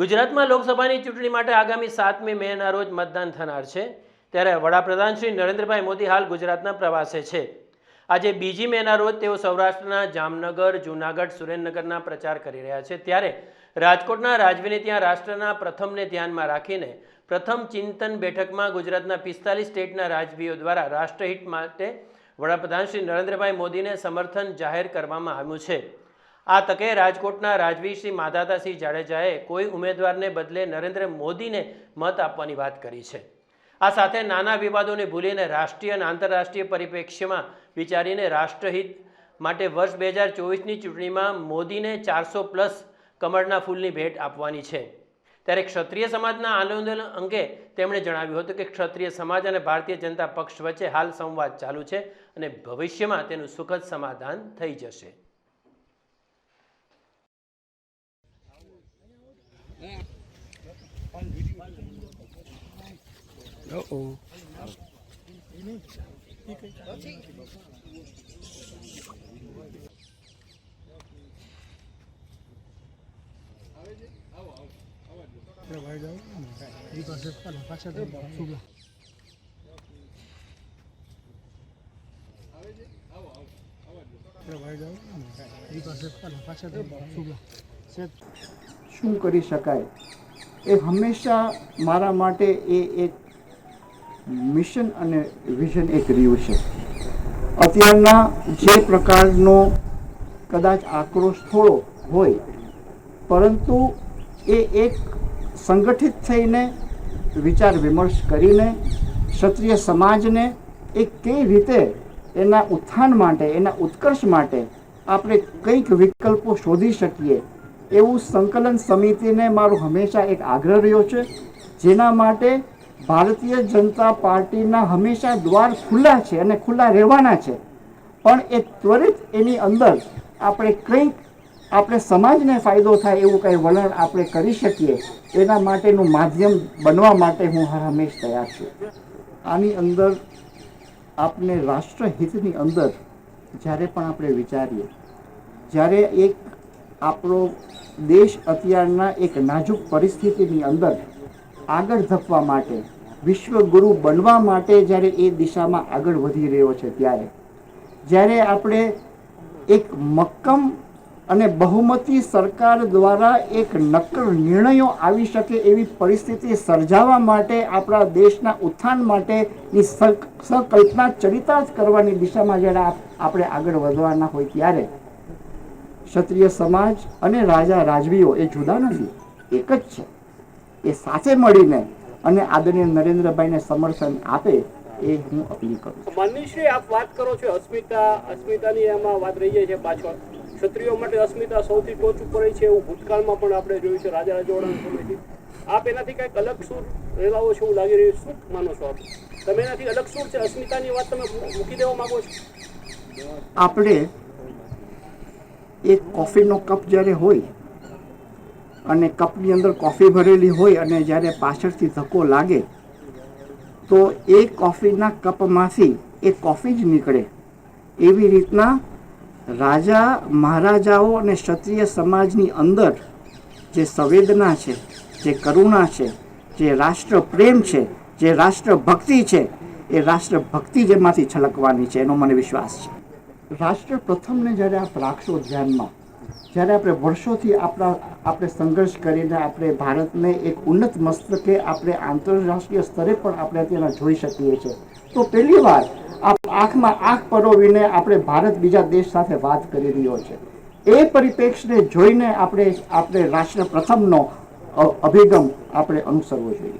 ગુજરાતમાં લોકસભાની ચૂંટણી માટે આગામી સાતમી મેના રોજ મતદાન થનાર છે. ત્યારે વડાપ્રધાન શ્રી નરેન્દ્રભાઈ મોદી હાલ ગુજરાતના પ્રવાસે છે. આજે બીજી મેના રોજ તેઓ સૌરાષ્ટ્રના જામનગર, જૂનાગઢ, સુરેન્દ્રનગરના પ્રચાર કરી રહ્યા છે. ત્યારે રાજકોટના રાજવીને ત્યાં રાષ્ટ્રના પ્રથમને ધ્યાનમાં રાખીને પ્રથમ ચિંતન બેઠકમાં ગુજરાતના પિસ્તાલીસ સ્ટેટના રાજવીઓ દ્વારા રાષ્ટ્રહિત માટે વડાપ્રધાન શ્રી નરેન્દ્રભાઈ મોદીને સમર્થન જાહેર કરવામાં આવ્યું છે. આ તકે રાજકોટના રાજવી માધાતાસિંહ જાડેજાએ કોઈ ઉમેદવારને બદલે નરેન્દ્ર મોદીને મત આપવાની વાત કરી છે. આ સાથે નાના વિવાદોને ભૂલીને રાષ્ટ્રીય અને આંતરરાષ્ટ્રીય પરિપ્રેક્ષ્યમાં વિચારીને રાષ્ટ્રહિત માટે વર્ષ બે હજાર ચોવીસની ચૂંટણીમાં મોદીને ચારસો પ્લસ કમળના ફૂલની ભેટ આપવાની છે. ત્યારે ક્ષત્રિય સમાજના આંદોલન અંગે તેમણે જણાવ્યું હતું કે ક્ષત્રિય સમાજ અને ભારતીય જનતા પક્ષ વચ્ચે હાલ સંવાદ ચાલુ છે અને ભવિષ્યમાં તેનું સુખદ સમાધાન થઈ જશે. સેટ શું કરી શકાય એ હંમેશા મારા માટે એ એક મિશન અને વિઝન એક રહ્યું છે. અત્યારના જે પ્રકારનો કદાચ આક્રોશ થોડો હોય, પરંતુ એ એક સંગઠિત થઈને વિચાર વિમર્શ કરીને ક્ષત્રિય સમાજને એ કઈ રીતે એના ઉત્થાન માટે, એના ઉત્કર્ષ માટે આપણે કંઈક વિકલ્પો શોધી શકીએ, એવું સંકલન સમિતિને મારો હંમેશા એક આગ્રહ રહ્યો છે, જેના માટે ભારતીય જનતા પાર્ટીના હંમેશા દ્વાર ખુલ્લા છે અને ખુલ્લા રહેવાના છે. પણ એ ત્વરિત એની અંદર આપણે કંઈક આપણે સમાજને ફાયદો થાય એવું કંઈ વલણ આપણે કરી શકીએ, એના માટેનું માધ્યમ બનવા માટે હું હર હંમેશ તૈયાર છું. આની અંદર આપણે રાષ્ટ્રહિતની અંદર જ્યારે પણ આપણે વિચારીએ, જ્યારે એક આપણો દેશ અત્યારના એક નાજુક પરિસ્થિતિની અંદર આગળ ધપવા માટે, વિશ્વગુરુ બનવા માટે જ્યારે એ દિશામાં આગળ વધી રહ્યો છે ત્યારે, જ્યારે આપણે એક મક્કમ અને બહુમતી સરકાર દ્વારા એક નક્કર નિર્ણયો આવી શકે એવી પરિસ્થિતિ સર્જાવા માટે આપણા દેશના ઉત્થાન માટેની સકલ્પના ચરિતાર્થ કરવાની દિશામાં જ્યારે આપણે આગળ વધવાના હોય ત્યારે, ક્ષત્રિય સમાજ અને રાજા રાજવીઓ એ જુદા નથી, એક જ છે. એ સાથે મળીને અને આદરણીય નરેન્દ્રભાઈને સમર્થન આપે એ હું અપીલ કરું છું. માનનીશ્રી આપ વાત કરો છો અસ્મિતા અસ્મિતાની એમાં વાત રહી જાય છે પાછળ. ક્ષત્રિયો માટે અસ્મિતા સૌથી ટોચ ઉપર છે એવું ભૂતકાળમાં પણ આપણે જોયું છે રાજા રજવાડાના સમયથી. આપ એનાથી કંઈક અલગ સૂર રેલાવો છો એવું લાગી રહ્યું છે. શું માનો છો આપ? તમે એનાથી અલગ સૂર છે? અસ્મિતાની વાત તમે મૂકી દેવા માંગો છો? આપણે એક કોફીનો કપ જ્યારે હોય અને કપની અંદર કોફી ભરેલી હોય અને જ્યારે પાછળથી ધક્કો લાગે, તો એ કોફીના કપમાંથી એ કોફી જ નીકળે. એવી રીતના રાજા, મહારાજાઓ અને ક્ષત્રિય સમાજની અંદર જે સંવેદના છે, જે કરુણા છે, જે રાષ્ટ્ર પ્રેમ છે, જે રાષ્ટ્રભક્તિ છે, એ રાષ્ટ્રભક્તિ જેમાંથી છલકવાની છે, એનો મને વિશ્વાસ છે. રાષ્ટ્ર પ્રથમને જ્યારે આપ રાખશો ધ્યાનમાં જ્યારે આપણે વર્ષોથી આપણા આપણે સંઘર્ષ કરીને આપણે ભારતને એક ઉન્નત મસ્તકે આપણે આંતરરાષ્ટ્રીય સ્તરે પણ આપણે અત્યારે જોઈ શકીએ છીએ. તો પહેલી વાર આંખમાં આંખ પરોવીને આપણે ભારત બીજા દેશ સાથે વાત કરી રહ્યો છે. એ પરિપ્રેક્ષને જોઈને આપણે આપણે રાષ્ટ્ર પ્રથમનો અભિગમ આપણે અનુસરવો જોઈએ.